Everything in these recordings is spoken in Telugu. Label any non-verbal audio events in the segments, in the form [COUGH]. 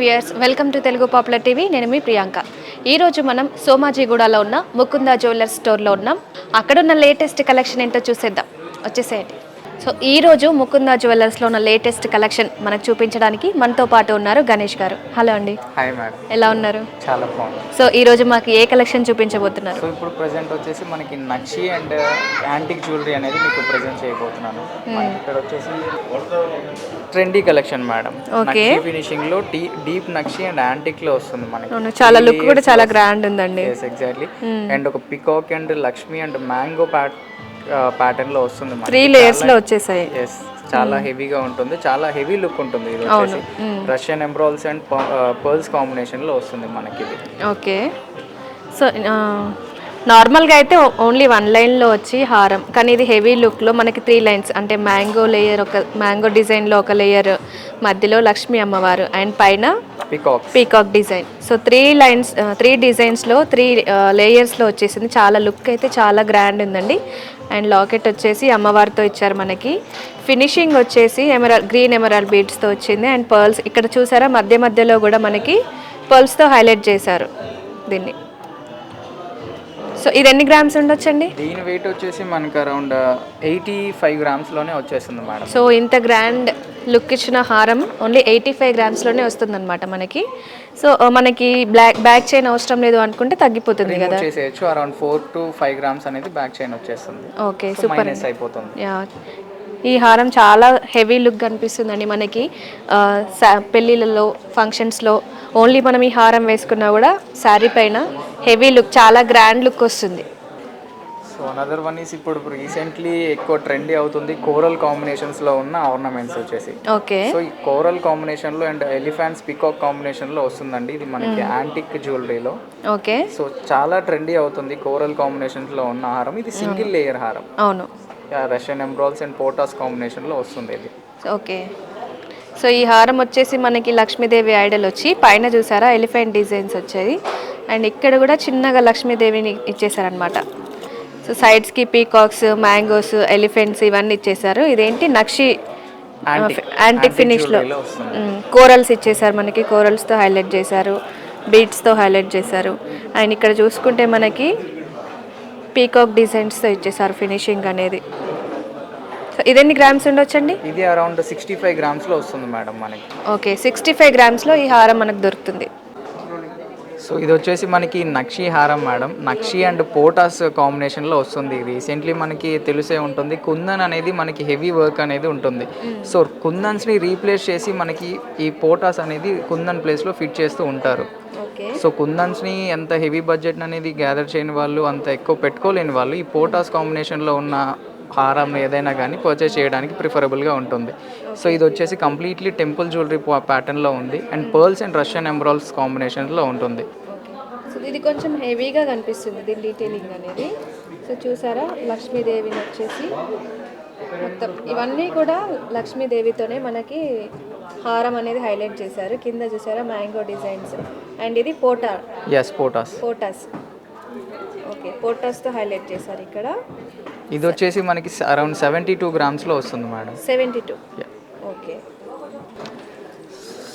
Viewers welcome to Telugu popular TV నేను మీ ప్రియాంక. ఈరోజు మనం సోమాజీగూడలో ఉన్న ముకుందా జ్యువెలర్స్ స్టోర్లో ఉన్నాం. అక్కడ ఉన్న లేటెస్ట్ కలెక్షన్ ఏంటో చూసేద్దాం. వచ్చేసేయండి. సో ఈరోజు ముకుందా జ్యువెలర్స్లో ఉన్న లేటెస్ట్ కలెక్షన్ మనకు చూపించడానికి మనతో పాటు ఉన్నారు గణేష్ గారు. హలో అండి. Hi madam. ఎలా ఉన్నారు? చాలా బాగుంది. సో ఈరోజు మాకు ఏ కలెక్షన్ చూపించబోతున్నారు? సో ఇప్పుడు ప్రజెంట్ వచ్చేసి మనకి నక్షి అండ్ యాంటిక్ జ్యువెలరీ అనేది మీకు ప్రజెంట్ చేయబోతున్నాను. మనకి ఇక్కడ వచ్చేసి ట్రెండీ కలెక్షన్ మేడం. నక్షి ఫినిషింగ్లో డీప్ నక్షి అండ్ యాంటిక్లో వస్తుంది మనకి. చాలా లుక్ కూడా చాలా గ్రాండ్ ఉందండి. ఎగ్జాక్ట్లీ అండ్ ఒక peacock and Lakshmi and mango Pat ప్యాటర్న్లో వస్తుంది. త్రీ లేయర్స్లో వచ్చేసాయి. Yes, చాలా హెవీగా ఉంటుంది. చాలా హెవీ లుక్ ఉంటుంది ఇది వచ్చేసి. రష్యన్ ఎంబ్రాల్స్ అండ్ పర్ల్స్ కాంబినేషన్లో వస్తుంది మనకి ఇది. ఓకే. సో నార్మల్గా అయితే ఓన్లీ వన్ లైన్లో వచ్చి హారం. కానీ ఇది హెవీ లుక్లో మనకి త్రీ లైన్స్ అంటే మ్యాంగో లేయర్ ఒక మ్యాంగో డిజైన్లో ఒక లేయర్ మధ్యలో లక్ష్మీ అమ్మవారు. అండ్ పైన peacocks peacock design so three lines three డిజైన్స్లో three లేయర్స్లో వచ్చేసింది. చాలా లుక్ అయితే చాలా గ్రాండ్ ఉందండి. అండ్ లాకెట్ వచ్చేసి అమ్మవారితో ఇచ్చారు మనకి. ఫినిషింగ్ వచ్చేసి ఎమరాల్ గ్రీన్ ఎమరాల్ బీడ్స్తో వచ్చింది. అండ్ పర్ల్స్ ఇక్కడ చూసారా మధ్య మధ్యలో కూడా మనకి పర్ల్స్తో హైలైట్ చేశారు దీన్ని. సో ఇది ఎన్ని గ్రామ్స్ ఉండొచ్చండి? దీని వెయిట్ వచ్చేసి మనకి అరౌండ్ ఎయిటీ ఫైవ్ గ్రామ్స్లోనే వచ్చేస్తుంది మేడం సో ఇంత గ్రాండ్ లుక్ ఇచ్చిన హారం ఓన్లీ ఎయిటీ ఫైవ్ గ్రామ్స్లోనే వస్తుందన్నమాట మనకి. సో మనకి బ్లాక్ బ్యాక్ చైన్ అవసరం లేదు అనుకుంటే తగ్గిపోతుంది కదా? చేసేయచ్చు around four to five grams అనేది బ్యాక్ చైన్ వచ్చేస్తుంది. ఓకే సూపర్ అయిపోతుంది. యా ఈ హారం చాలా హెవీ లుక్ కనిపిస్తుందండి మనకి. పెళ్ళిళ్ళలో ఫంక్షన్స్లో ఓన్లీ మనం ఈ హారం వేసుకున్నా కూడా శారీ పైన హెవీ లుక్ చాలా గ్రాండ్ లుక్ వస్తుంది. సో అనదర్ వన్ ఈస్ ఇప్పుడు రీసెంట్లీ ఎక్కువ ట్రెండీ అవుతుంది కోరల్ కాంబినేషన్స్లో ఉన్న ఆర్నమెంట్స్ వచ్చేసి. ఓకే. సో ఈ కోరల్ కాంబినేషన్లో అండ్ ఎలిఫాంట్స్ పికాక్ కాంబినేషన్లో వస్తుందండి. ఇది మనకి యాంటిక్ జ్యువెలరీలో ఓకే. సో చాలా ట్రెండీ అవుతుంది కోరల్ కాంబినేషన్స్లో ఉన్న హారం. ఇది సింగిల్ లేయర్ హారం. అవును. రష్యన్ ఎంబ్రాల్స్ అండ్ పోటాస్ కాంబినేషన్లో వస్తుంది ఇది. ఓకే సో ఈ హారం వచ్చేసి మనకి లక్ష్మీదేవి ఐడల్ వచ్చి పైన చూసారా ఎలిఫెంట్ డిజైన్స్ వచ్చేది. అండ్ ఇక్కడ కూడా చిన్నగా లక్ష్మీదేవిని ఇచ్చేసారనమాట సో సైడ్స్కి పీకాక్స్ మ్యాంగోస్ ఎలిఫెంట్స్ ఇవన్నీ ఇచ్చేసారు ఇదేంటి? నక్షి. యాంటిక్ ఫినిష్లో. కోరల్స్ ఇచ్చేసారు మనకి. కోరల్స్తో హైలైట్ చేశారు. బీట్స్తో హైలైట్ చేశారు. అండ్ ఇక్కడ చూసుకుంటే మనకి పీకాక్ డిజైన్స్తో ఇచ్చేసారు ఫినిషింగ్ అనేది. సో ఇదెన్ని గ్రామ్స్ ఉండొచ్చండి? ఇది అరౌండ్ సిక్స్టీ ఫైవ్ గ్రామ్స్లో వస్తుంది మేడం మనకి. ఓకే సిక్స్టీ ఫైవ్ గ్రామ్స్లో ఈ హారం మనకు దొరుకుతుంది. సో ఇది వచ్చేసి మనకి నక్షి హారం మేడం. నక్షి అండ్ పోటాస్ కాంబినేషన్లో వస్తుంది. రీసెంట్లీ మనకి తెలిసే ఉంటుంది. కుందన్ అనేది మనకి హెవీ వర్క్ అనేది ఉంటుంది. సో కుందన్స్ని రీప్లేస్ చేసి మనకి ఈ పోటాస్ అనేది కుందన్ ప్లేస్లో ఫిట్ చేస్తూ ఉంటారు. సో కుందన్స్ని ఎంత హెవీ బడ్జెట్ అనేది గ్యాదర్ చేయని వాళ్ళు అంత ఎక్కువ పెట్టుకోలేని వాళ్ళు ఈ పోటాస్ కాంబినేషన్లో ఉన్న హారం ఏదైనా కానీ పర్చేస్ చేయడానికి ప్రిఫరబుల్గా ఉంటుంది. సో ఇది వచ్చేసి కంప్లీట్లీ టెంపుల్ జ్యువెలరీ ప్యాటర్న్లో ఉంది. And pearls and Russian emeralds కాంబినేషన్లో ఉంటుంది. సో ఇది కొంచెం హెవీగా కనిపిస్తుంది దీని డీటెయిలింగ్ అనేది. సో చూసారా? లక్ష్మీదేవిని వచ్చేసి మొత్తం ఇవన్నీ కూడా లక్ష్మీదేవితోనే మనకి హారం అనేది హైలైట్ చేశారు. కింద చూసారా? Mango designs. అండ్ ఇది పోటా. ఎస్ పోటాస్ పోటాస్. ఓకే పోటాస్తో హైలైట్ చేశారు ఇక్కడ. ఇది వచ్చేసి మనకి అరౌండ్ సెవెంటీ టూ గ్రామ్స్లో వస్తుంది madam. Seventy two. Okay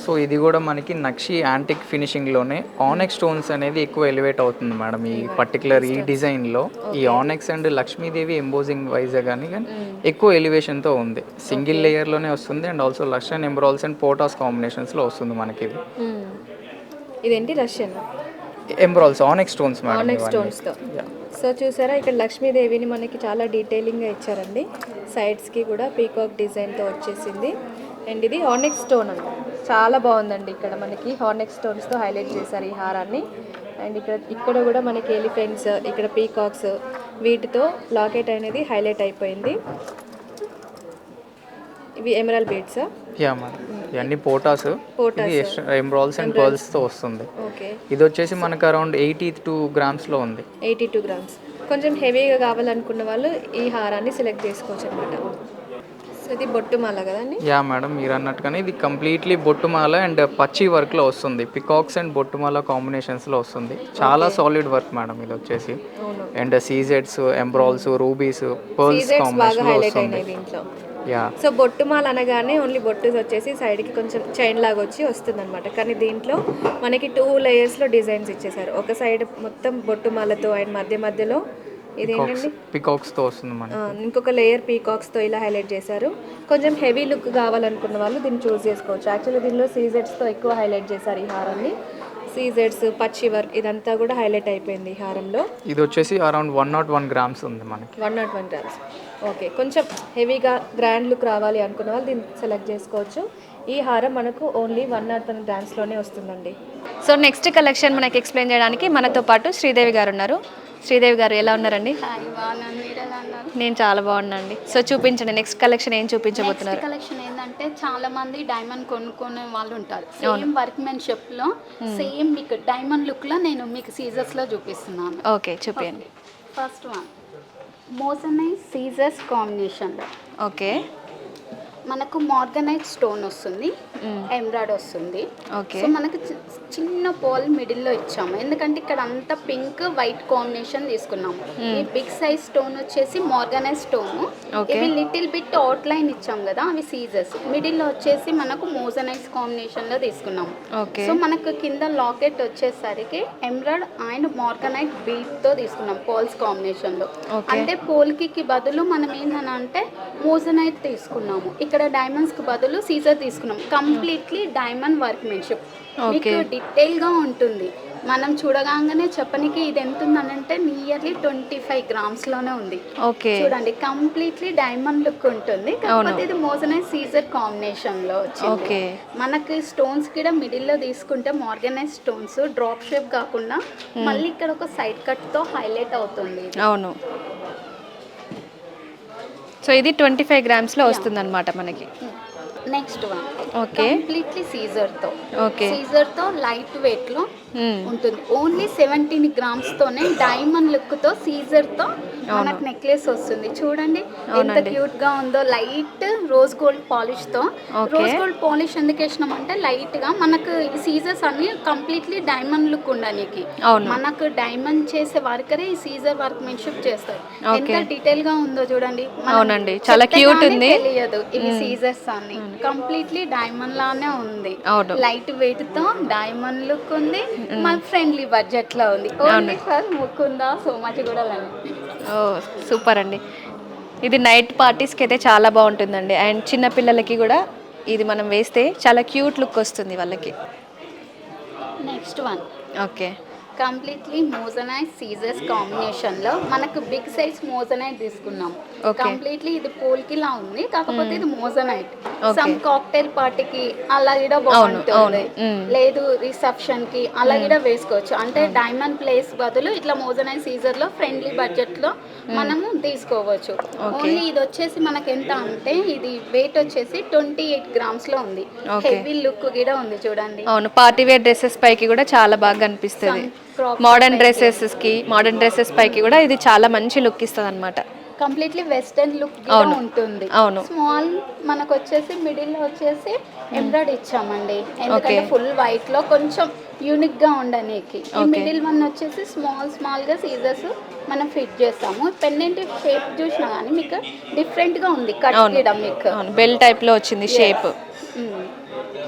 so ఇది కూడా మనకి నక్షి యాంటిక్ ఫినిషింగ్లోనే ఆనెక్స్ స్టోన్స్ అనేది ఎక్కువ ఎలివేట్ అవుతుంది మేడం ఈ పర్టికులర్ ఈ డిజైన్లో ఈ onyx and Lakshmidevi embossing wise కానీ కానీ ఎక్కువ ఎలివేషన్తో ఉంది. సింగిల్ లేయర్లోనే వస్తుంది అండ్ ఆల్సో లక్షన్ ఎంబ్రాల్స్ అండ్ పోటాస్ కాంబినేషన్స్లో వస్తుంది మనకి ఇది. ఇదేంటి Russian emeralds onyx stones madam. స్టోన్స్తో సో చూసారా? ఇక్కడ లక్ష్మీదేవిని మనకి చాలా డీటెయిలింగ్గా ఇచ్చారండి. సైడ్స్కి కూడా పీకాక్ డిజైన్తో వచ్చేసింది. అండ్ ఇది హార్నెక్ స్టోన్ అండి చాలా బాగుందండి ఇక్కడ మనకి. హార్నెక్ స్టోన్స్తో హైలైట్ చేశారు ఈ హారాన్ని. అండ్ ఇక్కడ ఇక్కడ కూడా మనకి ఎలిఫెంట్స్ ఇక్కడ పీకాక్స్ వీటితో లాకెట్ అనేది హైలైట్ అయిపోయింది. ఇవి ఎమరల్ బీడ్సా యా మేడం ఇవన్నీ పోటాస్. ఎంబ్రాల్స్ అండ్ పర్ల్స్తో వస్తుంది. ఓకే. ఇది వచ్చేసి మనకు అరౌండ్ ఎయిటీ టూ గ్రామ్స్లో ఉంది. ఎయిటీ టూ గ్రామ్స్ కొంచెం హెవీగా కావాలనుకున్న వాళ్ళు ఈ హారాన్ని సెలెక్ట్ చేసుకోవచ్చు అనమాట ఇది బొట్టుమాల కదండి యా మేడం మీరు అన్నట్టుగానే ఇది కంప్లీట్లీ బొట్టుమాల అండ్ పచ్చి వర్క్లో వస్తుంది. పికాక్స్ అండ్ బొట్టుమాల కాంబినేషన్స్లో వస్తుంది. చాలా సాలిడ్ వర్క్ మేడం ఇది వచ్చేసి. అండ్ సీజెడ్స్ ఎంబ్రాల్స్ రూబీస్ పర్ల్స్ కాంబినేషన్లో హైలైట్ వస్తుంది. సో బొట్టుమాల అనగానే ఓన్లీ బొట్టు వచ్చేసి సైడ్కి కొంచెం చైన్ లాగా వచ్చి వస్తుంది అనమాట కానీ దీంట్లో మనకి టూ లేయర్స్లో డిజైన్స్ ఇచ్చేసారు ఒక సైడ్ మొత్తం బొట్టుమాలతో అండ్ మధ్య మధ్యలో ఇదేంటండి? పికాక్స్తో వస్తుంది ఇంకొక లేయర్ పీకాక్స్తో ఇలా హైలైట్ చేశారు. కొంచెం హెవీ లుక్ కావాలనుకున్న వాళ్ళు దీన్ని చూస్ చేసుకోవచ్చు. యాక్చువల్లీ దీనిలో సీజెడ్స్తో ఎక్కువ హైలైట్ చేశారు ఈ హారాన్ని సీజెడ్స్ పచ్చి వర్క్ ఇదంతా కూడా హైలైట్ అయిపోయింది ఈ హారంలో. ఇది వచ్చేసి around one nought one grams ఉంది మనకి. One nought one grams okay కొంచెం హెవీగా గ్రాండ్ లుక్ రావాలి అనుకున్న వాళ్ళు దీన్ని సెలెక్ట్ చేసుకోవచ్చు. ఈ హారం మనకు ఓన్లీ వన్ నాట్ వన్ గ్రామ్స్లోనే వస్తుందండి. సో నెక్స్ట్ కలెక్షన్ మనకి ఎక్స్ప్లెయిన్ చేయడానికి మనతో పాటు శ్రీదేవి గారు ఉన్నారు. శ్రీదేవి గారు ఎలా ఉన్నారండి? నేను చాలా బాగున్నా అండి సో చూపించండి నెక్స్ట్ కలెక్షన్ ఏం చూపించబోతున్నారు? కలెక్షన్ ఏంటంటే చాలా మంది డైమండ్ కొనుక్కునే వాళ్ళు ఉంటారు. సేమ్ వర్క్మెన్షిప్లో సేమ్ మీకు డైమండ్ లుక్లో నేను మీకు సీజర్స్లో చూపిస్తున్నాను. ఓకే చూపించండి ఫస్ట్ వన్ మోసమే సీజర్స్ కాంబినేషన్లో. ఓకే. మనకు మార్గనైట్ స్టోన్ వస్తుంది ఎంబ్రాయిడ్ వస్తుంది. ఓకే. సో మనకు చిన్న పోల్ మిడిల్లో ఇచ్చాము. ఎందుకంటే ఇక్కడ అంతా పింక్ వైట్ కాంబినేషన్ తీసుకున్నాము. ఈ బిగ్ సైజ్ స్టోన్ వచ్చేసి మార్గనైజ్ స్టోన్. ఇవి లిటిల్ బిట్ అవుట్ లైన్ ఇచ్చాం కదా అవి సీజర్స్. మిడిల్లో వచ్చేసి మనకు మోజనైజ్ కాంబినేషన్లో తీసుకున్నాము. ఓకే. సో మనకు కింద లాకెట్ వచ్చేసరికి ఎమ్రాయిడ్ అండ్ మార్గనైట్ బీట్తో తీసుకున్నాం పోల్స్ కాంబినేషన్లో. అంటే పోల్కి బదులు మనం ఏంటని అంటే మోజనైట్ తీసుకున్నాము ఇక్కడ డైమండ్స్కి బదులు సీజర్ తీసుకున్నాం. Completely diamond workmanship. మీకు Okay. డీటెయిల్గా ఉంటుంది. మనం చూడగానే చెప్పనికి ఇది ఎంత ఉందనంటే నియర్లీ ట్వంటీ ఫైవ్ గ్రామ్స్లోనే ఉంది. ఓకే. చూడండి కంప్లీట్లీ డైమండ్ లుక్ ఉంటుంది. కాకపోతే ఇది మోజనైజ్ సీజర్ కాంబినేషన్లో వచ్చింది. ఓకే. మనకి స్టోన్స్ కూడా మిడిల్లో తీసుకుంటే మార్గనైజ్ స్టోన్స్ డ్రాప్ షేప్ కాకుండా మళ్ళీ ఇక్కడ ఒక సైడ్ కట్తో హైలైట్ అవుతుంది. అవును. సో ఇది ట్వంటీ ఫైవ్ గ్రామ్స్లో వస్తుందన్నమాట మనకి. నెక్స్ట్ వన్ ఓకే కంప్లీట్లీ సీజర్తో. ఓకే సీజర్తో లైట్ వెయిట్లో మ్మ్. ఉంటుంది. ఓన్లీ సెవెంటీన్ గ్రామ్స్ తోనే డైమండ్ లుక్తో సీజర్తో మనకు నెక్లెస్ వస్తుంది. చూడండి ఎంత. క్యూట్గా ఉందో. లైట్ రోజ్ గోల్డ్ పాలిష్తో. రోజ్ గోల్డ్ పాలిష్ ఎందుకు వేసినాం అంటే లైట్గా మనకు ఈ సీజర్స్ అన్ని కంప్లీట్లీ డైమండ్ లుక్ ఉండడానికి. మనకు డైమండ్ చేసే వర్కరే ఈ సీజర్ వర్క్ మెన్షిప్ చేస్తారు. ఎంత డీటెయిల్గా ఉందో చూడండి. అవునండి, చాలా గానీ ఉంది. తెలియదు ఇవి సీజర్స్ అన్ని. కంప్లీట్లీ డైమండ్ లానే ఉంది. లైట్ వెయిట్తో డైమండ్ లుక్ ఉంది. మన ఫ్రెండ్లీ బడ్జెట్లో ఉంది. Only for Mukunda so much కూడా ఓ సూపర్ అండి. ఇది నైట్ పార్టీస్కి అయితే చాలా బాగుంటుందండి. అండ్ చిన్న పిల్లలకి కూడా ఇది మనం వేస్తే చాలా క్యూట్ లుక్ వస్తుంది వాళ్ళకి. Next one okay completely moissanite scissors కాంబినేషన్లో మనకు బిగ్ సైజ్ మోజనైట్ తీసుకున్నాం. Okay. కంప్లీట్లీ ఇది పోల్కి లా ఉంది. కాకపోతే ఇది మోజనైట్. Okay. సమ్ కాక్టైల్ పార్టీకి అలా కూడా. బాగుంటుంది. Mm. లేదు రిసెప్షన్కి అలా కూడా వేసుకోవచ్చు. అంటే డైమండ్ ప్లేస్ బదులు ఇట్లా మోజనైట్ సీజర్లో ఫ్రెండ్లీ బడ్జెట్లో మనము తీసుకోవచ్చు. ఓన్లీ ఇది వచ్చేసి మనకి ఎంత అంటే ఇది వెయిట్ వచ్చేసి ట్వంటీ ఎయిట్ గ్రామ్స్లో ఉంది. హెవీ లుక్ కూడా ఉంది చూడండి. అవును పార్టీ వేర్ డ్రెస్సెస్ పైకి కూడా చాలా బాగా అనిపిస్తుంది మోడర్న్ డ్రెస్సెస్కి మోడర్న్ డ్రెస్సెస్ పైకి కూడా ఇది చాలా మంచి లుక్ ఇస్తుంది అనమాట కంప్లీట్లీ వెస్టర్న్ లుక్ అవును. ఉంటుంది అవును. స్మాల్ మనకు వచ్చేసి మిడిల్లో వచ్చేసి ఎంబ్రాయిడ్ ఇచ్చామండి ఎందుకంటే. ఫుల్ వైట్లో కొంచెం యూనిక్గా ఉండడానికి ఈ. మిడిల్ వన్ వచ్చేసి స్మాల్ స్మాల్గా సీజర్స్ మనం ఫిట్ చేస్తాము పెండెంట్ షేప్ చూసినా కానీ మీకు డిఫరెంట్గా ఉంది కట్. చేయడం మీకు బెల్ టైప్లో వచ్చింది షేప్.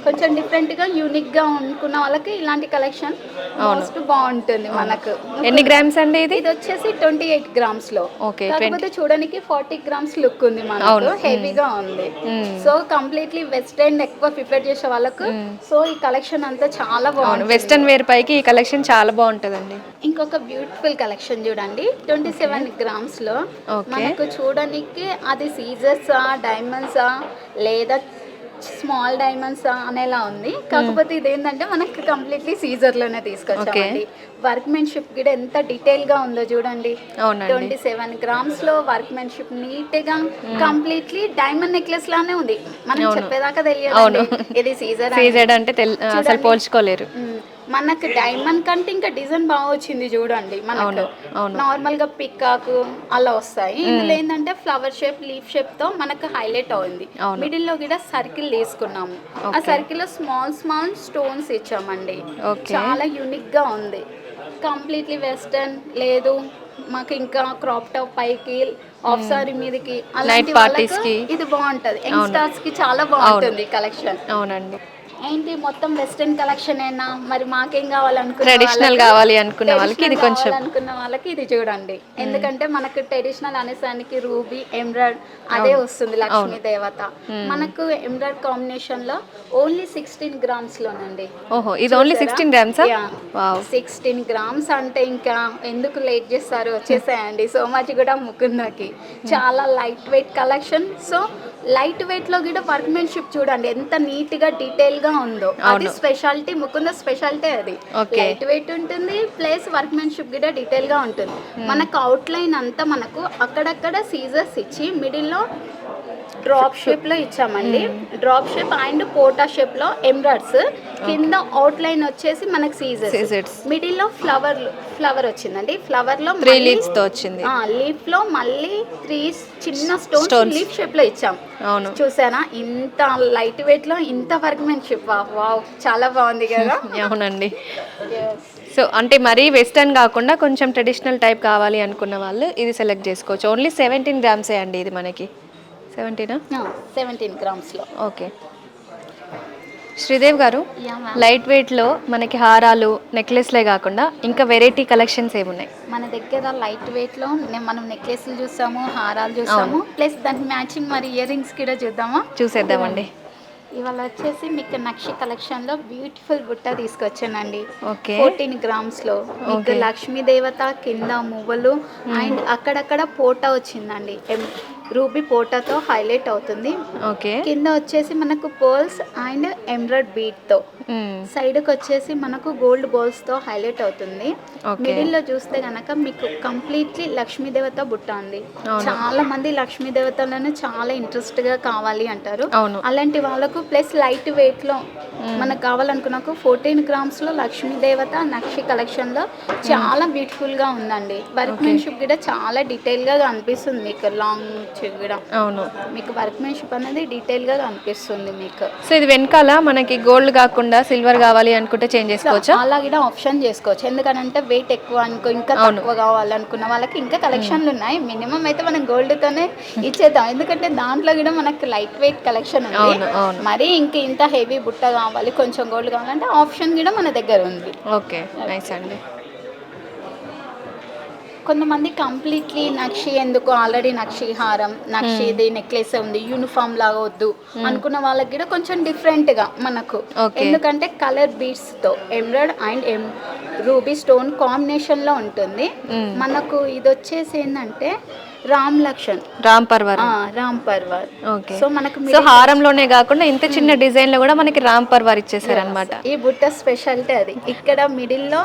కొంచెం డిఫరెంట్గా యూనిక్గా అనుకున్న వాళ్ళకి ఇలాంటి కలెక్షన్ మోస్ట్ బాగుంటుంది మనకు. ఎన్ని గ్రామ్స్ అండి ఇది? ఇది వచ్చేసి ట్వంటీ ఎయిట్ గ్రామ్స్లో కాకపోతే చూడడానికి ఫార్టీ గ్రామ్స్ లుక్ ఉంది. మనకు. హెవీగా ఉంది. మ్మ్. సో కంప్లీట్లీ వెస్టర్న్ ఎక్కువ ప్రిపేర్ చేసే వాళ్ళకు సో ఈ కలెక్షన్ అంతా చాలా బాగుంది వెస్టర్న్ వేర్ పైకి ఈ కలెక్షన్ చాలా బాగుంటుందండి. ఇంకొక బ్యూటిఫుల్ కలెక్షన్ చూడండి. ట్వంటీ సెవెన్ గ్రామ్స్లో. మనకు చూడడానికి అది సీజర్సా డైమండ్సా లేదా స్మాల్ డైమండ్స్ అనేలా ఉంది. కాకపోతే ఇది ఏంటంటే మనకి కంప్లీట్లీ సీజర్లోనే తీసుకొచ్చామండి. వర్క్మెన్షిప్ కూడా ఎంత డీటెయిల్గా ఉందో చూడండి. ట్వంటీ సెవెన్ గ్రామ్స్లో వర్క్మెన్షిప్ నీట్గా కంప్లీట్లీ డైమండ్ నెక్లెస్ లానే ఉంది. మనం చెప్పేదాకా తెలియదు ఇది సీజర్ సీజెడ్ అంటే అసలు పోల్చుకోలేరు. మనకు డైమండ్ కంటే ఇంకా డిజైన్ బాగా వచ్చింది చూడండి మనకు. నార్మల్గా పికాక్ అలా వస్తాయి. ఇందులో ఏంటంటే ఫ్లవర్ షేప్ లీఫ్ షేప్తో మనకు హైలైట్ అవును. మిడిల్లో కూడా సర్కిల్ తీసుకున్నాము ఆ సర్కిల్లో స్మాల్ స్మాల్ స్టోన్స్ ఇచ్చామండి. చాలా యూనిక్గా ఉంది. కంప్లీట్లీ వెస్టర్న్ లేదు మాకు ఇంకా క్రాప్ టాప్ పైకి ఆఫ్ సారీ మీదకి అలాంటి. ఇది బాగుంటది. యంగ్స్టర్స్కి చాలా బాగుంటుంది కలెక్షన్ అవునండి. ఏంటి మొత్తం వెస్టర్న్ కలెక్షన్ అయినా మరి మాకేం కావాలనుకున్న వాళ్ళకి- కావాలి అనుకున్న వాళ్ళకి ఇది కొంచెం- కావాలనుకున్న వాళ్ళకి ఇది చూడండి. ఎందుకంటే మనకు ట్రెడిషనల్ అనేసానికి రూబీ ఎమ్రాయిడ్ అదే వస్తుంది లక్ష్మీ దేవత. మనకు ఎమ్రాయిడ్ కాంబినేషన్లో ఓన్లీ సిక్స్టీన్ గ్రామ్స్ లోనండి. ఓహో ఇది ఓన్లీ సిక్స్టీన్ గ్రామ్సా సిక్స్టీన్ గ్రామ్స్ అంటే ఇంకా ఎందుకు లేట్ చేస్తారు? వచ్చేసాయండి. సో మచ్ కూడా ముకుందకి. చాలా light weight collection so light వెయిట్లో కూడా వర్క్మెన్షిప్ చూడండి. ఎంత నీట్గా డీటెయిల్గా ఉందో. అది స్పెషాలిటీ ముకుంద స్పెషాలిటీ అది. లైట్ వెయిట్ ఉంటుంది ప్లస్ వర్క్మెన్షిప్ కూడా డీటెయిల్గా ఉంటుంది. మనకు అవుట్ లైన్ అంతా మనకు అక్కడక్కడ సీజర్స్ ఇచ్చి మిడిల్లో డ్రాప్ షేప్లో ఇచ్చామండి. డ్రాప్ షేప్ అండ్ పోటా షేప్లో ఎంబ్రాయిడ్స్ కింద అవుట్ లైన్ వచ్చేసి మనకు సీజర్స్. మిడిల్లో ఫ్లవర్ ఫ్లవర్ వచ్చిందండి. ఫ్లవర్లో త్రీ లీవ్స్తో వచ్చింది. లీఫ్లో మళ్ళీ త్రీ చిన్న Stones. లీఫ్ షేప్లో ఇచ్చాం. చూసారా? ఇంత లైట్ వెయిట్లో ఇంత వర్క్మెన్షిప్ వావ్ చాలా బాగుంది కదా? [LAUGHS] అవునండి. సో అంటే మరీ వెస్టర్న్ కాకుండా కొంచెం ట్రెడిషనల్ టైప్ కావాలి అనుకున్న వాళ్ళు ఇది సెలెక్ట్ చేసుకోవచ్చు. ఓన్లీ సెవెంటీన్ గ్రామ్సే అండి ఇది మనకి? సెవెంటీనా? సెవెంటీన్ గ్రామ్స్లో ఓకే. శ్రీదేవ్ గారు. లైట్ వెయిట్లో మనకి హారాలు నెక్లెస్లే కాకుండా ఇంకా వెరైటీ కలెక్షన్స్ ఏమున్నాయి? మన దగ్గర లైట్ వెయిట్లో నే- మనం నెక్లెస్లు చూసాము హారాలు చూసాము ప్లస్ దానికి మ్యాచింగ్ మరి ఇయర్ రింగ్స్ కూడా చూద్దామా? చూసేద్దామండి. ఇవాళ వచ్చేసి మీకు నక్షి కలెక్షన్లో బ్యూటిఫుల్ బుట్ట తీసుకొచ్చానండి. ఓకే. ఫోర్టీన్ గ్రామ్స్లో మీకు. లక్ష్మీ దేవత కింద మువ్వలు అండ్ అక్కడక్కడ పోటా వచ్చిందండి. రూబీ పోటాతో హైలైట్ అవుతుంది. ఓకే. కింద వచ్చేసి మనకు పర్ల్స్ అండ్ ఎంబ్రాయిడ్ బీట్తో. సైడ్కి వచ్చేసి మనకు గోల్డ్ బాల్స్తో హైలైట్ అవుతుంది. మిడిల్లో చూస్తే గనక మీకు కంప్లీట్లీ లక్ష్మీ దేవత బుట్ట ఉంది. చాలా మంది లక్ష్మీ దేవతలను చాలా ఇంట్రెస్ట్గా కావాలి అంటారు. అలాంటి వాళ్ళకు ప్లస్ లైట్ వెయిట్లో మనకు కావాలనుకున్నాకు ఫోర్టీన్ గ్రామ్స్లో లక్ష్మీ దేవత నక్షి కలెక్షన్లో చాలా బ్యూటిఫుల్గా ఉందండి వర్క్మెన్షిప్ కూడా చాలా డీటెయిల్గా అనిపిస్తుంది మీకు. లాంగ్ కూడా అవును. మీకు వర్క్మెన్షిప్ అనేది డీటెయిల్గా కనిపిస్తుంది మీకు. సో ఇది వెనకాల మనకి గోల్డ్ కాకుండా సిల్వర్ కావాలి అనుకుంటే చేంజ్ చేసుకోవచ్చా? అలా కూడా ఆప్షన్ చేసుకోవచ్చు. ఎందుకంటే వెయిట్ ఎక్కువ అనుకో ఇంకా. తక్కువ కావాలనుకున్న వాళ్ళకి ఇంకా కలెక్షన్లు ఉన్నాయి. మినిమం అయితే మనం గోల్డ్ తోనే ఇచ్చేద్దాం. ఎందుకంటే దాంట్లో కూడా మనకి లైట్ వెయిట్ కలెక్షన్ ఉంది. మరి ఇంక ఇంత హెవీ బుట్ట కావాలి కొంచెం గోల్డ్ కావాలంటే ఆప్షన్ కూడా మన దగ్గర ఉంది. ఓకే. నైస్ అండి. కొంతమంది కంప్లీట్లీ నక్షి ఎందుకు? ఆల్రెడీ నక్షి హారం నక్షిది నెక్లెస్ ఉంది యూనిఫామ్ లాగా వద్దు అనుకున్న వాళ్ళకి కూడా కొంచెం డిఫరెంట్గా మనకు. ఎందుకంటే కలర్ బీడ్స్తో ఎమ్రాయిడ్ అండ్ ఎం రూబీ స్టోన్ కాంబినేషన్లో ఉంటుంది. మనకు ఇది వచ్చేసి ఏంటంటే రామ్ లక్ష్మణ్. రామ్ పర్వర్. రామ్ పర్వర్. ఓకే సో మనకు సో హారంలోనే కాకుండా ఇంత చిన్న డిజైన్లో కూడా మనకి రామ్ పర్వర్ ఇచ్చేసారు అనమాట ఈ బుట్ట స్పెషాలిటీ అది. ఇక్కడ మిడిల్లో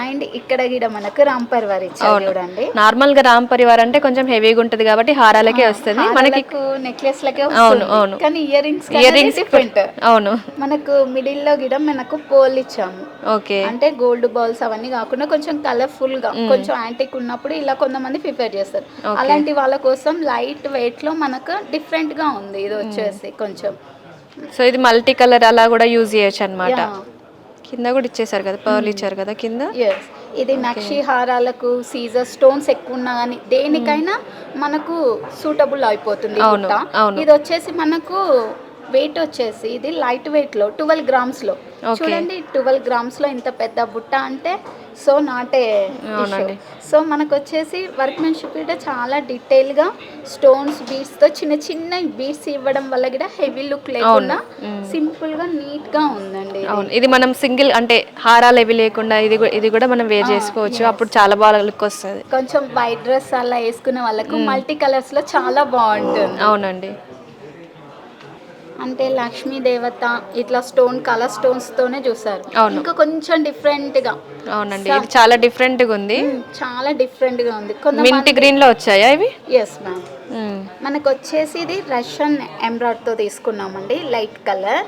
అండ్ ఇక్కడ కూడా మనకు రామ్ పర్వర్ ఇచ్చారు చూడండి. నార్మల్గా రామ్ పరివార్ అంటే కొంచెం హెవీగా ఉంటది కాబట్టి హారాలకే వస్తుంది. మనకి నెక్లెస్ లకే అవును, అవును. కానీ ear rings ear rings different అవును. మనకు మిడిల్లో గిడ మనకు పోల్ ఇచ్చాము. ఓకే. అంటే గోల్డ్ బాల్స్ అవన్నీ కాకుండా కొంచెం కలర్ఫుల్గా కొంచెం యాంటిక్ ఉన్నప్పుడు ఇలా కొంతమంది ప్రిపేర్ చేస్తారు. అలాంటి వాళ్ళ కోసం లైట్ వెయిట్లో మనకు డిఫరెంట్గా ఉంది ఇది వచ్చేసి కొంచెం. సో ఇది మల్టీ కలర్ అలా కూడా యూజ్ చేయొచ్చు అనమాట. కింద కూడా ఇచ్చేసారు కదా పర్ల్ ఇచ్చారు కదా కింద? ఇది నక్షి హారాలకు సీజర్ స్టోన్స్ ఎక్కువ ఉన్నా కానీ దేనికైనా మనకు సూటబుల్ అయిపోతుంది. ఇది వచ్చేసి మనకు వెయిట్ వచ్చేసి ఇది లైట్ వెయిట్లో ట్వెల్వ్ గ్రామ్స్లో. Okay. చూడండి ట్వెల్వ్ గ్రామ్స్లో ఇంత పెద్ద బుట్ట అంటే సో నాట్. సో మనకు వచ్చేసి వర్క్మెన్షిప్ కూడా చాలా డీటెయిల్గా స్టోన్స్ బీడ్స్తో చిన్న చిన్న బీడ్స్ ఇవ్వడం వల్ల కూడా హెవీ లుక్ లేకుండా సింపుల్గా నీట్గా ఉందండి ఇది. అవును. ఇది మనం సింగిల్ అంటే హారాలు ఎవి లేకుండా ఇది ఇది కూడా మనం వేర్ చేసుకోవచ్చు. అప్పుడు చాలా బాగా లుక్ వస్తుంది. కొంచెం వైట్ డ్రెస్ అలా వేసుకునే వాళ్ళకు మల్టీ కలర్స్లో చాలా బాగుంటుంది. అవునండి. అంటే లక్ష్మీ దేవత ఇట్లా స్టోన్ కలర్ స్టోన్స్ తోనే చూసారు. ఇంకా కొంచెం డిఫరెంట్గా అవునండి ఇది చాలా డిఫరెంట్గా ఉంది చాలా డిఫరెంట్గా ఉంది మింట్ గ్రీన్లో వచ్చాయా ఇవి? Yes ma'am. మనకు వచ్చేసి ఇది రష్యన్ ఎంబ్రాయిడ్తో తీసుకున్నామండి లైట్ కలర్.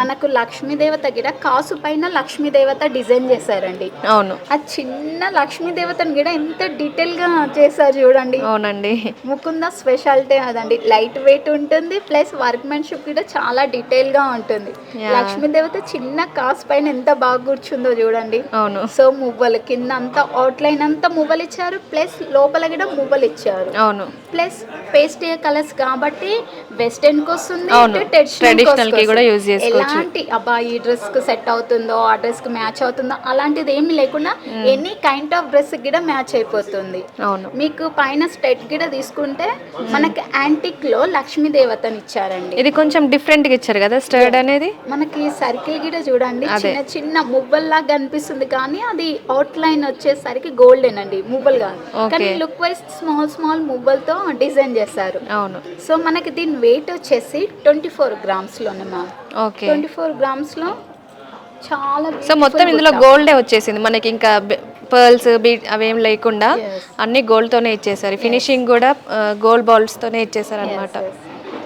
మనకు లక్ష్మీదేవత గిడ కాసు పైన లక్ష్మీదేవత డిజైన్ చేశారండి. అవును. ఆ చిన్న లక్ష్మీదేవతను గిడ ఎంత డీటెయిల్గా చేశారు చూడండి. అవునండి. ముకుంద స్పెషాలిటీ అదండి. లైట్ వెయిట్ ఉంటుంది ప్లస్ వర్క్మెన్షిప్ కూడా చాలా డీటెయిల్గా ఉంటుంది. లక్ష్మీదేవత చిన్న కాసు పైన ఎంత బాగా కూర్చుందో చూడండి. అవును. సో మువ్వలు కింద అంతా అవుట్లైన్ అంతా మువ్వలు ఇచ్చారు. ప్లస్ లోపల కూడా మువ్వలు ఇచ్చారు. అవును. ప్లస్ పేస్ట్ కలర్స్ కాబట్టి వెస్టర్న్కి వస్తుంది కి. కూడా. ఎలాంటి అబ్బా ఈ డ్రెస్కు సెట్ అవుతుందో ఆ డ్రెస్కి మ్యాచ్ అవుతుందో అలాంటిది ఏమీ లేకుండా ఎనీ కైండ్ ఆఫ్ డ్రెస్ కూడా మ్యాచ్ అయిపోతుంది. అవును. మీకు పైన స్టెట్ గిడ తీసుకుంటే మనకి యాంటిక్లో లక్ష్మీ దేవతని ఇచ్చారండి. ఇది కొంచెం డిఫరెంట్గా ఇచ్చారు కదా స్టర్డ్ అనేది? మనకి సర్కిల్ గిడ చూడండి చిన్న చిన్న మువ్వల్లా కనిపిస్తుంది కానీ అది అవుట్ లైన్ వచ్చేసరికి గోల్డెన్ అండి కాదు. Okay. కానీ లుక్ వైజ్ స్మాల్ స్మాల్ మువ్వలతో డిజైన్ చేశారు. అవును. సో మనకి దీని వెయిట్ వచ్చేసి ట్వంటీ ఫోర్ గ్రామ్స్లోనే మ్యామ్ ఓకే ట్వంటీ ఫోర్ గ్రామ్స్లో చాలా సో మొత్తం ఇందులో గోల్డే వచ్చేసింది. మనకి ఇంకా పర్ల్స్ బీట్ అవేం లేకుండా. అన్ని గోల్డ్ తోనే ఇచ్చేసారు ఫినిషింగ్ కూడా గోల్డ్ బాల్స్ తోనే ఇచ్చేసారు అనమాట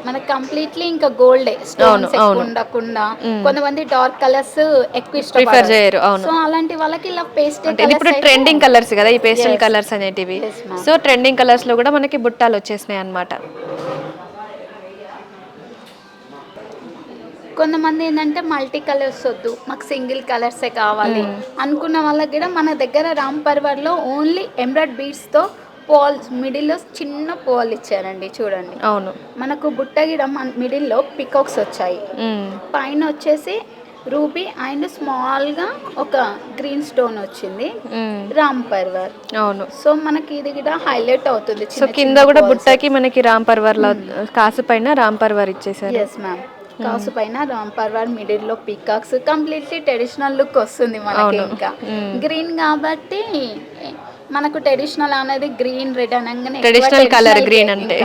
మనకి కంప్లీట్లీ ఇంకా గోల్డే స్టోన్స్. ఉండకుండా. కొంతమంది డార్క్ కలర్స్ ఎక్కువ ప్రిఫర్ చేయరు అవును. సో అలాంటి వాళ్ళకి ఇలా పేస్ట్ అంటే ఇది ఇప్పుడు ట్రెండింగ్ కలర్స్ కదా ఈ పేస్టల్ కలర్స్ అనేటివి. సో ట్రెండింగ్ కలర్స్లో కూడా మనకి బుట్టాలు వచ్చేసినాయి అన్నమాట. కొంతమంది ఏంటంటే మల్టీ కలర్స్ వద్దు మాకు సింగిల్ కలర్సే కావాలి అనుకున్న వాళ్ళకి కూడా మన దగ్గర రామ్ పర్వర్లో ఓన్లీ ఎంబ్రాయిడ్ బీడ్స్తో పోల్స్ మిడిల్లో చిన్న పోల్ ఇచ్చారండి చూడండి. అవును. మనకు బుట్ట గిడ మిడిల్లో పికాక్స్ వచ్చాయి. పైన వచ్చేసి రూబీ అండ్ స్మాల్గా ఒక గ్రీన్ స్టోన్ వచ్చింది. రామ్ పర్వర్. అవును. సో మనకి ఇది కూడా హైలైట్ అవుతుంది సో కింద కూడా బుట్టకి మనకి రామ్ పర్వర్లో కాసు పైన రామ్ పర్వర్ ఇచ్చేసారు ఎస్ మ్యామ్ కాసు పైన రామ్ పర్వర్ మిడిల్లో పీకాక్స్. కంప్లీట్లీ ట్రెడిషనల్ లుక్ వస్తుంది మనకి ఇంకా. గ్రీన్ కాబట్టి మనకు ట్రెడిషనల్ అనేది గ్రీన్ రెడ్ అనగానే ట్రెడిషనల్ కలర్ గ్రీన్ అంటే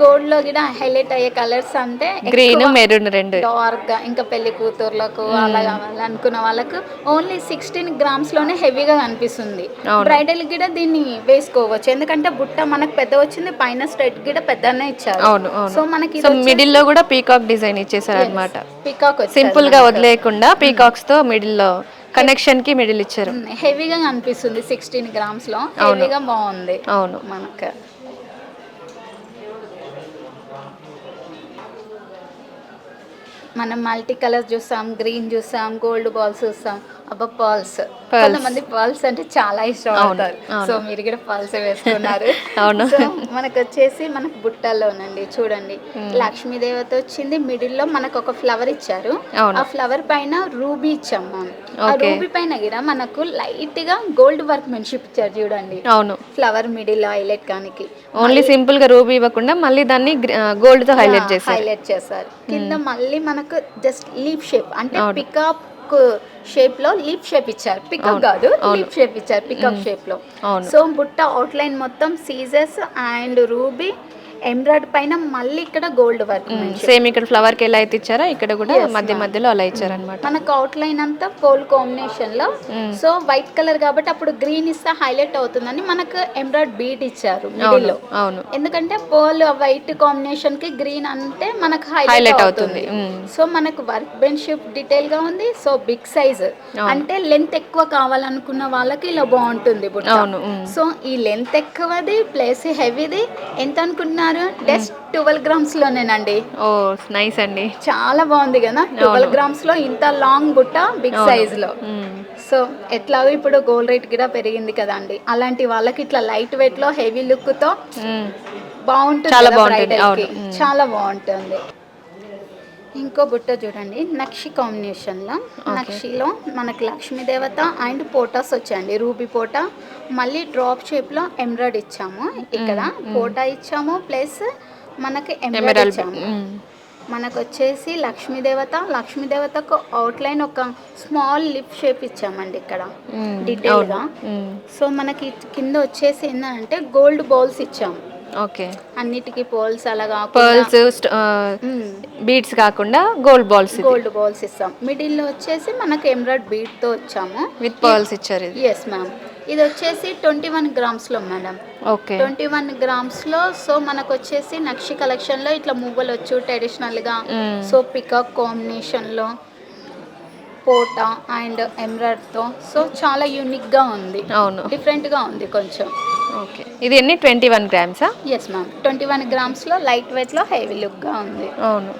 గోల్డ్లో కూడా హైలైట్ అయ్యే కలర్స్ అంటే గ్రీన్ మెరూన్ రెండు. డార్క్గా ఇంకా పెళ్ళి కూతుర్లకు అలా కావాలి అనుకున్న వాళ్ళకు ఓన్లీ సిక్స్టీన్ గ్రామ్స్లోనే హెవీగా కనిపిస్తుంది. బ్రైడల్ కూడా దీన్ని వేసుకోవచ్చు. ఎందుకంటే బుట్ట మనకు పెద్ద వచ్చింది పైన స్ట్రెట్ కూడా పెద్దనే ఇచ్చారు. సో మనకి మిడిల్లో కూడా పీకాక్ డిజైన్ ఇచ్చేసారు అనమాట పికాక్ సింపుల్గా వదిలేయకుండా పీకాక్స్తో మిడిల్లో కనెక్షన్కి మిడిల్ ఇచ్చారు. హెవీగా కనిపిస్తుంది సిక్స్టీన్ గ్రామ్స్లో. హెవీగా బాగుంది. అవును. మనకు. మనం మల్టీ కలర్స్ చూసాం గ్రీన్ చూసాం గోల్డ్ బాల్స్ చూసాం అబ్బా పర్ల్స్. కొంతమంది పర్ల్స్ అంటే చాలా ఇష్టం అవుతారు సో మీరు కూడా పర్ల్స్ వేసుకున్నారు. అవును. సో మనకు వచ్చేసి మనకు బుట్టల్లోనండి చూడండి. లక్ష్మీ దేవత వచ్చింది మిడిల్లో మనకు ఒక ఫ్లవర్ ఇచ్చారు. ఆ ఫ్లవర్ పైన రూబీ ఇచ్చాం మనం. ఆ రూబీ పైన కూడా మనకు లైట్గా గోల్డ్ వర్క్ మెన్షిప్ ఇచ్చారు చూడండి. అవును. ఫ్లవర్ మిడిల్ హైలైట్ కానికి. ఓన్లీ సింపుల్గా రూబీ ఇవ్వకుండా మళ్ళీ దాన్ని గోల్డ్తో హైలైట్ చేశారు. హైలైట్ చేశారు. కింద మళ్ళీ మనకు జస్ట్ లీప్ షేప్ అంటే పికప్ షేప్లో లీప్ షేప్ ఇచ్చారు. పికప్ కాదు లీప్ షేప్ ఇచ్చారు పికప్ షేప్లో సో బుట్ట అవుట్లైన్ మొత్తం సీజర్స్ అండ్ రూబీ ఎంబ్రాయిడ్ పైన మళ్ళీ ఇక్కడ గోల్డ్ వర్క్ సేమ్ ఇక్కడ ఫ్లవర్కి ఎలా అయితే ఇచ్చారో ఇక్కడ కూడా మధ్య మధ్యలో అలా ఇచ్చారనమాట మనకు అవుట్లైన్ అంతా పోల్ కాంబినేషన్లో. సో వైట్ కలర్ కాబట్టి అప్పుడు గ్రీన్ ఇస్తే హైలైట్ అవుతుందని మనకు ఎంబ్రాయిడ్ బీట్ ఇచ్చారు లో. అవును. ఎందుకంటే పోల్ వైట్ కాంబినేషన్కి గ్రీన్ అంటే మనకు హైలైట్ అవుతుంది. సో మనకు వర్క్ బెంచ్షిప్ డీటెయిల్గా ఉంది. సో బిగ్ సైజ్ అంటే లెంత్ ఎక్కువ కావాలనుకున్న వాళ్ళకి ఇలా బాగుంటుంది. సో ఈ లెంత్ ఎక్కువది ప్లస్ హెవీది ఎంత అనుకుంటున్నారు జస్ట్ ట్వెల్వ్ గ్రామ్స్ లోనేనండి ఓ నైస్ అండి. చాలా బాగుంది కదా? ట్వెల్వ్ గ్రామ్స్లో ఇంత లాంగ్ బుట్ట బిగ్ సైజ్లో. సో ఎట్లాగో ఇప్పుడు గోల్డ్ రేట్ కూడా పెరిగింది కదండి. అలాంటి వాళ్ళకి ఇట్లా లైట్ వెయిట్లో హెవీ లుక్తో. బాగుంటుంది చాలా కదా బాగుంటుంది, ఇంకో బుట్ట చూడండి నక్షి కాంబినేషన్లో. నక్షిలో మనకి లక్ష్మీ దేవత అండ్ పోటాస్ వచ్చాయండి. రూబీ పోటా మళ్ళీ డ్రాప్ షేప్లో ఎంబ్రాయిడ్ ఇచ్చాము ఇక్కడ. పోటా ఇచ్చాము ప్లస్ మనకి ఎంబ్రాయిడ్ ఇచ్చాము. మనకు వచ్చేసి లక్ష్మీ దేవత లక్ష్మీ దేవతకు అవుట్లైన్ ఒక స్మాల్ లిప్ షేప్ ఇచ్చామండి ఇక్కడ డీటెయిల్గా. సో మనకి కింద వచ్చేసి ఏంటంటే గోల్డ్ బౌల్స్ ఇచ్చాము. ఓకే. అన్నిటికీ పోల్స్ అలా కాకుండా పర్ల్స్ బీడ్స్ కాకుండా గోల్డ్ బాల్స్ గోల్డ్ బాల్స్ ఇస్తాం. మిడిల్లో వచ్చేసి మనకు ఎమ్రాయిడ్ బీట్తో వచ్చాము విత్ పర్ల్స్ ఇచ్చారు ఇది. ఎస్ మ్యామ్ ఇది వచ్చేసి ట్వంటీ వన్ గ్రామ్స్లో మేడం ఓకే. ట్వంటీ వన్ గ్రామ్స్లో సో మనకు వచ్చేసి నక్షి కలెక్షన్లో ఇట్లా మువ్వలు వచ్చు ట్రెడిషనల్గా. సో పికాక్ కాంబినేషన్లో పోటా అండ్ ఎమ్రాయిడ్తో సో చాలా యూనిక్గా ఉంది. అవును. డిఫరెంట్గా ఉంది కొంచెం. ఓకే. ఇది ఎన్ని? ట్వంటీ వన్ గ్రామ్సా? ఎస్ మ్యామ్ ట్వంటీ వన్ గ్రామ్స్లో లైట్ వెయిట్లో హెవీ లుక్గా ఉంది. అవును.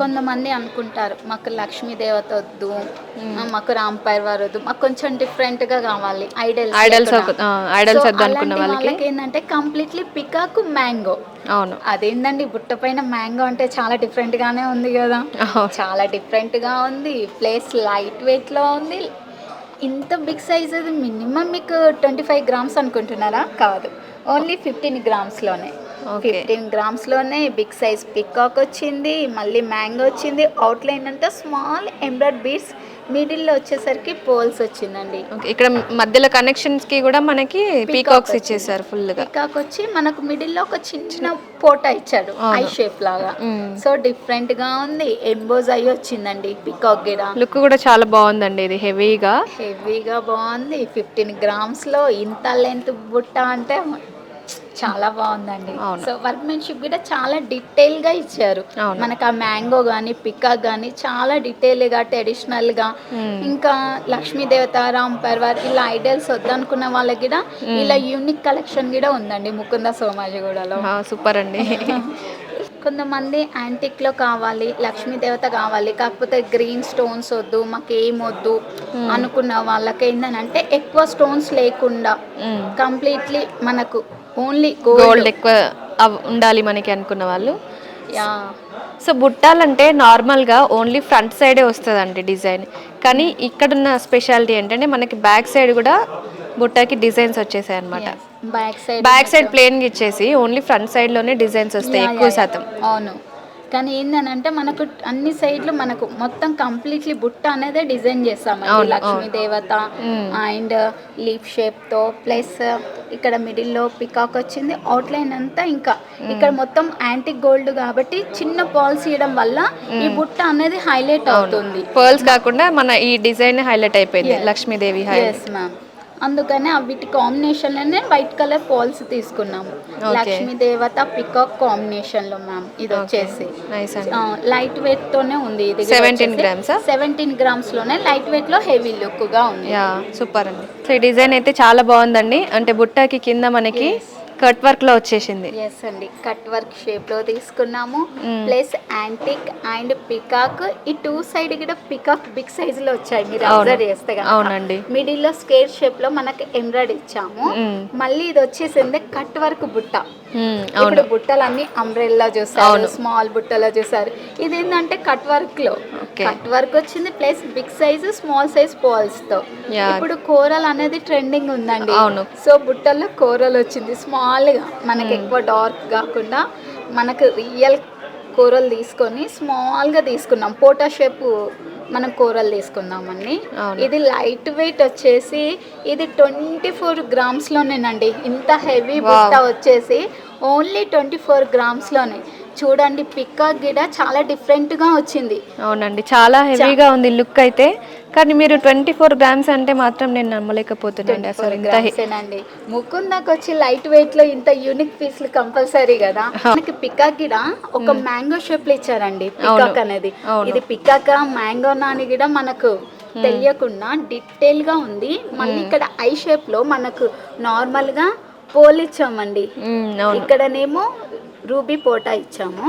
కొంతమంది అనుకుంటారు మాకు లక్ష్మీ దేవత వద్దు మాకు రాంపైర్ వారు వద్దు మాకు కొంచెం డిఫరెంట్గా కావాలి ఐడల్స్ ఐడల్స్ ఐడల్స్ వద్దు అనుకున్న వాళ్ళకి ఏంటంటే కంప్లీట్లీ పికాక్ మ్యాంగో. అవును. అదేందండి బుట్ట పైన మ్యాంగో అంటే చాలా డిఫరెంట్ గానే ఉంది కదా. చాలా డిఫరెంట్గా ఉంది. ప్లస్ లైట్ వెయిట్లో ఉంది. ఇంత బిగ్ సైజ్ అది మినిమం మీకు ట్వంటీ ఫైవ్ గ్రామ్స్ అనుకుంటున్నారా? కాదు. ఓన్లీ ఫిఫ్టీన్ గ్రామ్స్లోనే. ఫిఫ్టీన్ గ్రామ్స్లోనే బిగ్ సైజ్ పికాక్ వచ్చింది మళ్ళీ మ్యాంగో వచ్చింది. అవుట్లైన్ అంతా స్మాల్ ఎంబ్రాయిడ్ బీడ్స్ మిడిల్లో వచ్చేసరికి పోల్స్ వచ్చిందండి. ఓకే ఇక్కడ మధ్యలో కనెక్షన్స్కి కూడా మనకి పీకాక్స్ ఇచ్చేసారు ఫుల్గా పికాక్ వచ్చి మనకు మిడిల్లో ఒక చిన్న పోటా ఇచ్చాడు ఐ షేప్ లాగా. సో డిఫరెంట్గా ఉంది. ఎంబోజ్ అయ్యి వచ్చిందండి పికాక్ గిడ. లుక్ కూడా చాలా బాగుందండి ఇది హెవీగా హెవీగా బాగుంది. ఫిఫ్టీన్ గ్రామ్స్లో ఇంత లెంత్ బుట్ట అంటే చాలా బాగుందండి. సో వర్క్మెన్షిప్ కూడా చాలా డీటెయిల్గా ఇచ్చారు. మనకు ఆ మ్యాంగో గానీ పికాక్ గానీ చాలా డీటెయిల్గా ట్రెడిషనల్గా ఇంకా లక్ష్మీ దేవత రామ్ పర్వర్ ఇలా ఐడల్స్ వద్దనుకున్న వాళ్ళకి కూడా ఇలా యూనిక్ కలెక్షన్ కూడా ఉందండి ముకుంద సోమాజిగూడలో. సూపర్ అండి [LAUGHS] కొంతమంది యాంటిక్లో కావాలి లక్ష్మీ దేవత కావాలి కాకపోతే గ్రీన్ స్టోన్స్ వద్దు మాకు ఏం వద్దు అనుకున్న వాళ్ళకి ఏంటంటే ఎక్కువ స్టోన్స్ లేకుండా కంప్లీట్లీ మనకు ఓన్లీ గోల్డ్. ఎక్కువ ఉండాలి మనకి అనుకున్న వాళ్ళు. సో బుట్టాలంటే నార్మల్గా ఓన్లీ ఫ్రంట్ సైడే వస్తుందండి డిజైన్. కానీ ఇక్కడున్న స్పెషాలిటీ ఏంటంటే మనకి బ్యాక్ సైడ్ కూడా బుట్టకి డిజైన్స్ వచ్చేసాయి అనమాట back side back side plain ఇచ్చేసి ఓన్లీ ఫ్రంట్ సైడ్లోనే డిజైన్స్ వస్తాయి ఎక్కువ శాతం. అవును. కానీ ఏంటంటే మనకు అన్ని సైడ్లు మనకు మొత్తం కంప్లీట్లీ బుట్ట అనేది డిజైన్ చేస్తామండి లక్ష్మీ దేవత అండ్ లీఫ్ షేప్తో ప్లస్ ఇక్కడ మిడిల్లో పికాక్ వచ్చింది. అవుట్లైన్ అంతా ఇంకా ఇక్కడ మొత్తం యాంటిక్ గోల్డ్ కాబట్టి చిన్న పాల్స్ ఇవ్వడం వల్ల ఈ బుట్ట అనేది హైలైట్ అవుతుంది. పర్ల్స్ కాకుండా మన ఈ డిజైన్ హైలైట్ అయిపోయింది. లక్ష్మీదేవి మ్యామ్ అందుకనే వీటి కాంబినేషన్లోనే వైట్ కలర్ పాల్స్ తీసుకున్నాము. లక్ష్మీ దేవత పికాక్ కాంబినేషన్లో మ్యామ్ ఇది వచ్చేసి. లైట్ వెయిట్ తోనే ఉంది ఇది 17 grams ఆ? సెవెంటీన్ గ్రామ్స్లోనే లైట్ వెయిట్లో హెవీ లుక్గా ఉంది. సూపర్ అండి. సో ఈ డిజైన్ అయితే చాలా బాగుందండి. అంటే బుట్టకి కింద మనకి కట్ వర్క్లో వచ్చేసింది. ఎస్ అండి. కట్ వర్క్ షేప్లో తీసుకున్నాము. ప్లస్ యాంటిక్ అండ్ పికాక్ ఈ టూ సైడ్ కూడా పికాక్ బిగ్ సైజ్లో వచ్చాయి. మీరు అబ్జర్వ్ చేస్తే అవునండి. మిడిల్లో స్కేర్ షేప్లో మనకి ఎంబ్రాయిడ్ ఇచ్చాము. మళ్ళీ ఇది వచ్చేసింది కట్ వర్క్ బుట్ట. ఇప్పుడు బుట్టలన్నీ అంబ్రెల్లా చూసారు స్మాల్ బుట్టలో చూసారు ఇది ఏంటంటే కట్ వర్క్లో. కట్ వర్క్ వచ్చింది plus big size small size పాల్స్తో. ఇప్పుడు కూరలు అనేది ట్రెండింగ్ ఉందండి. అవును. సో బుట్టల్లో కూరలు వచ్చింది స్మాల్గా. మనకి ఎక్కువ డార్క్ కాకుండా మనకు రియల్ కూరలు తీసుకొని స్మాల్గా తీసుకున్నాం. పోటా షేప్ మనం కూరలు తీసుకుందామండి. ఇది లైట్ వెయిట్ వచ్చేసి ఇది ట్వంటీ ఫోర్ గ్రామ్స్ లోనేనండి ఇంత హెవీ బుట్ట వచ్చేసి ఓన్లీ ట్వంటీ ఫోర్ గ్రామ్స్లోనే చూడండి పికాక్ గిడ చాలా డిఫరెంట్గా వచ్చింది. అవునండి చాలా హెవీగా ఉంది లుక్ అయితే. కానీ మీరు ట్వంటీ ఫోర్ గ్రామ్స్ అంటే మాత్రం నేను నమ్మలేకపోతున్నాండి అసలు ఇంత గ్రామ్సేనండి. ముకుందాకి వచ్చి లైట్ వెయిట్లో ఇంత యూనిక్ పీస్లు కంపల్సరీ కదా? [LAUGHS] మనకి పికాక్ గిడ ఒక మ్యాంగో షేప్లో ఇచ్చారండి పికాక్ అనేది. ఇది పికాక్ మ్యాంగో అని కూడా మనకు తెలియకుండా డీటెయిల్గా ఉంది. మళ్ళీ ఇక్కడ ఐ షేప్లో మనకు నార్మల్గా పోల్ ఇచ్చామండి ఇక్కడనేమో రూబీ పోటా ఇచ్చాము.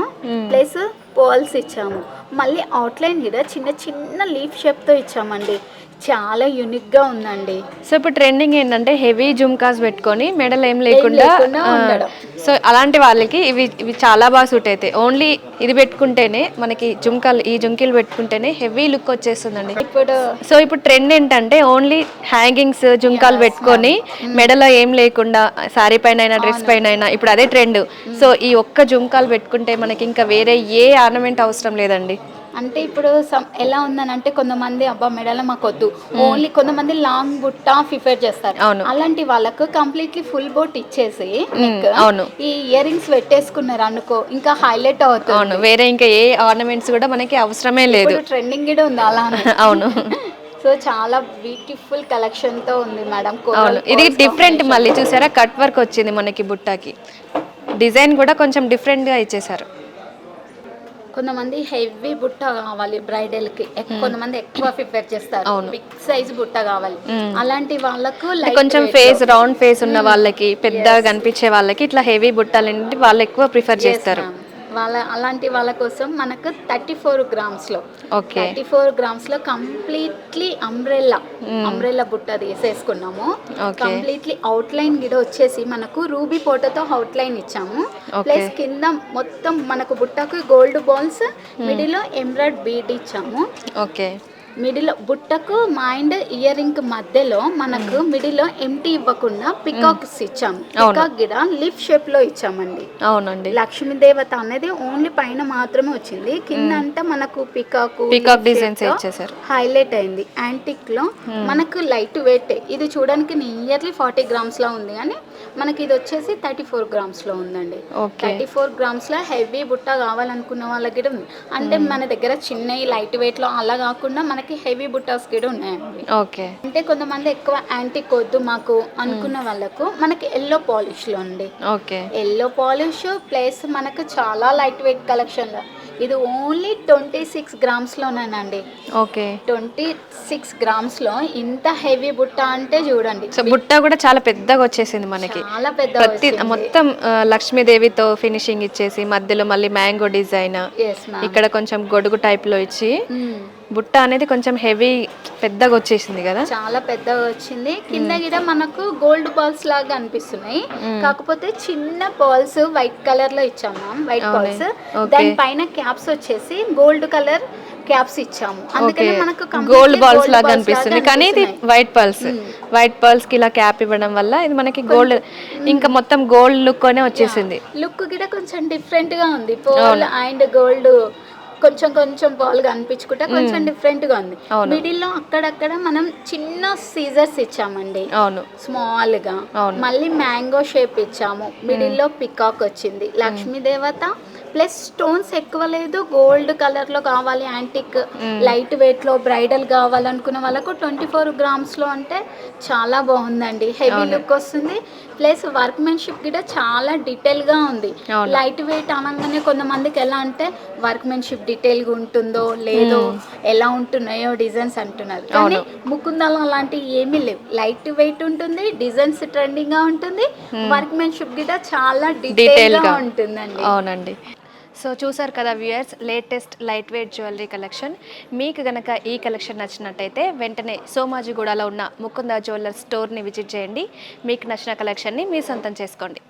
ప్లస్ పోల్స్ ఇచ్చాము. మళ్ళీ అవుట్లైన్ కూడా చిన్న చిన్న లీఫ్ షేప్తో ఇచ్చామండి. చాలా యూనిక్గా ఉందండి. సో ఇప్పుడు ట్రెండింగ్ ఏంటంటే హెవీ జుమ్కాస్ పెట్టుకొని మెడల్ ఏం లేకుండా. సో అలాంటి వాళ్ళకి ఇవి ఇవి చాలా బాగా సూట్ అవుతాయి. ఓన్లీ ఇది పెట్టుకుంటేనే మనకి జుమ్కాలు ఈ జుంకీలు పెట్టుకుంటేనే హెవీ లుక్ వచ్చేస్తుందండి. ఇప్పుడు సో ఇప్పుడు ట్రెండ్ ఏంటంటే ఓన్లీ హ్యాంగింగ్స్ జుంకాలు పెట్టుకొని మెడలో ఏం లేకుండా శారీ పైన అయినా డ్రెస్ పైన అయినా ఇప్పుడు అదే ట్రెండ్ సో ఈ ఒక్క జుంకాలు పెట్టుకుంటే మనకి ఇంకా వేరే ఏ ఆర్నమెంట్ అవసరం లేదండి. అంటే ఇప్పుడు some- ఎలా ఉందని అంటే కొంతమంది అబ్బా మెడలో మాకు వద్దు ఓన్లీ కొంతమంది లాంగ్ బుట్ట ప్రిఫర్ చేస్తారు. అవును. అలాంటి వాళ్ళకు కంప్లీట్లీ ఫుల్ బోట్ ఇచ్చేసి అవును. ఈ ఇయర్ రింగ్స్ పెట్టేసుకున్నారు అనుకో ఇంకా హైలైట్ అవుతుంది. అవును వేరే ఇంకా ఏ ఆర్నమెంట్స్ కూడా మనకి అవసరమే లేదు. ట్రెండింగ్ కూడా ఉంది అలానే. [LAUGHS] అవును. [LAUGHS] సో చాలా బ్యూటిఫుల్ కలెక్షన్తో ఉంది మేడం అవును. ఇది డిఫరెంట్ మళ్ళీ చూసారా? కట్ వర్క్ వచ్చింది మనకి బుట్టాకి. డిజైన్ కూడా కొంచెం డిఫరెంట్గా ఇచ్చేసారు కొంతమంది హెవీ బుట్ట కావాలి బ్రైడల్కి కొంతమంది ఎక్కువ ప్రిఫర్ చేస్తారు. బిగ్ సైజ్ బుట్ట కావాలి. అలాంటి వాళ్ళకు కొంచెం ఫేస్ రౌండ్ ఫేస్ ఉన్న వాళ్ళకి పెద్దగా కనిపించే వాళ్ళకి ఇట్లా హెవీ బుట్టాలంటే వాళ్ళు ఎక్కువ ప్రిఫర్ చేస్తారు. వాళ్ళ అలాంటి వాళ్ళ కోసం మనకు థర్టీ ఫోర్ గ్రామ్స్లో ఓకే. థర్టీ ఫోర్ గ్రామ్స్లో కంప్లీట్లీ అంబ్రెల్లా అంబ్రెల్లా బుట్ట తీసేసుకున్నాము. కంప్లీట్లీ అవుట్ లైన్ గిడ వచ్చేసి మనకు రూబీ పోటోతో అవుట్ లైన్ ఇచ్చాము. ప్లస్ కింద మొత్తం మనకు బుట్టకు gold balls middle emerald bead ఇచ్చాము. ఓకే. మిడిల్ బుట్టకు మైండ్ ఇయర్ రింగ్ మధ్యలో మనకు మిడిల్లో ఎంటీ ఇవ్వకుండా పికాక్స్ ఇచ్చాము పికాక్ గిడ లిఫ్ షేప్లో ఇచ్చామండి. అవునండి. లక్ష్మీ దేవత అనేది ఓన్లీ పైన మాత్రమే వచ్చింది. కింద అంటే మనకు పికాక్ Peacock designs ఇచ్చేసారు. హైలైట్ అయింది. యాంటిక్లో మనకు లైట్ వెయిట్. ఇది చూడడానికి నియర్లీ ఫార్టీ గ్రామ్స్లో ఉంది కానీ మనకి ఇది వచ్చేసి థర్టీ ఫోర్ గ్రామ్స్లో ఉందండి థర్టీ ఫోర్ గ్రామ్స్లో హెవీ బుట్ట కావాలనుకున్న వాళ్ళకి ఉంది. అంటే మన దగ్గర చిన్నవి లైట్ వెయిట్లో అలా కాకుండా మనకి హెవీ బుట్టాస్ కూడా ఉన్నాయండి. ఓకే. అంటే కొంతమంది ఎక్కువ యాంటిక్ వద్దు మాకు అనుకున్న వాళ్ళకు మనకి ఎల్లో పాలిష్లో ఉంది ఓకే. ఎల్లో పాలిష్ ప్లస్ మనకు చాలా లైట్ వెయిట్ కలెక్షన్ ఇది ఓన్లీ ట్వంటీ సిక్స్ గ్రామ్స్లోనేనండి ఓకే. ట్వంటీ సిక్స్ గ్రామ్స్లో ఇంత హెవీ బుట్ట అంటే చూడండి. సో బుట్ట కూడా చాలా పెద్దగా వచ్చేసింది మనకి. చాలా పెద్ద ప్రతి మొత్తం లక్ష్మీదేవితో ఫినిషింగ్ ఇచ్చేసి మధ్యలో మళ్ళీ మ్యాంగో డిజైన్ ఇక్కడ కొంచెం గొడుగు టైప్లో ఇచ్చి బుట్ట అనేది కొంచెం హెవీ పెద్దగా వచ్చేసింది కదా? చాలా పెద్దగా వచ్చింది. కింద గిడ మనకు గోల్డ్ బాల్స్ లాగా అనిపిస్తున్నాయి. కాకపోతే చిన్న బాల్స్ వైట్ కలర్లో ఇచ్చాము మ్యామ్ వైట్ బాల్స్. దాని పైన క్యాప్స్ వచ్చేసి గోల్డ్ కలర్ క్యాప్స్ ఇచ్చాము. అందుకని మనకు గోల్డ్ బాల్స్ లాగా అనిపిస్తుంది. కానీ ఇది వైట్ పర్ల్స్ వైట్ పర్ల్స్కి ఇలా క్యాప్ ఇవ్వడం వల్ల ఇది మనకి గోల్డ్ ఇంకా మొత్తం గోల్డ్ లుక్ అనే వచ్చేసింది. లుక్ కూడా కొంచెం డిఫరెంట్గా ఉంది. పోల్ అండ్ గోల్డ్ కొంచెం కొంచెం పాల్ కనిపించుకుంటే కొంచెం డిఫరెంట్గా ఉంది. మిడిల్లో అక్కడక్కడ మనం చిన్న సీజర్స్ ఇచ్చామండి. అవును. స్మాల్గా. మళ్ళీ మ్యాంగో షేప్ ఇచ్చాము. మిడిల్లో పికాక్ వచ్చింది. లక్ష్మీ దేవత ప్లస్ స్టోన్స్ ఎక్కువ లేదు. గోల్డ్ కలర్లో కావాలి యాంటిక్ లైట్ వెయిట్లో బ్రైడల్ కావాలనుకున్న వాళ్ళకు ట్వంటీ ఫోర్ గ్రామ్స్లో అంటే చాలా బాగుందండి. హెవీ లుక్ వస్తుంది. ప్లస్ వర్క్మెన్షిప్ కూడా చాలా డీటెయిల్గా ఉంది. లైట్ వెయిట్ అనగానే కొంతమందికి ఎలా అంటే వర్క్మెన్షిప్ డీటెయిల్గా ఉంటుందో లేదో ఎలా ఉంటున్నాయో డిజైన్స్ అంటున్నారు. కానీ ముకుందాలో అలాంటివి ఏమీ లేవు. లైట్ వెయిట్ ఉంటుంది డిజైన్స్ ట్రెండింగ్గా ఉంటుంది వర్క్మెన్షిప్ కూడా చాలా డీటెయిల్గా. ఉంటుందండి. అవునండి. సో చూసారు కదా viewers latest light weight jewellery collection మీకు గనక ఈ కలెక్షన్ నచ్చినట్టయితే వెంటనే సోమాజిగూడలో ఉన్న ముకుంద జ్యువెలర్ స్టోర్ని విజిట్ చేయండి. మీకు నచ్చిన కలెక్షన్ని మీ సొంతం చేసుకోండి.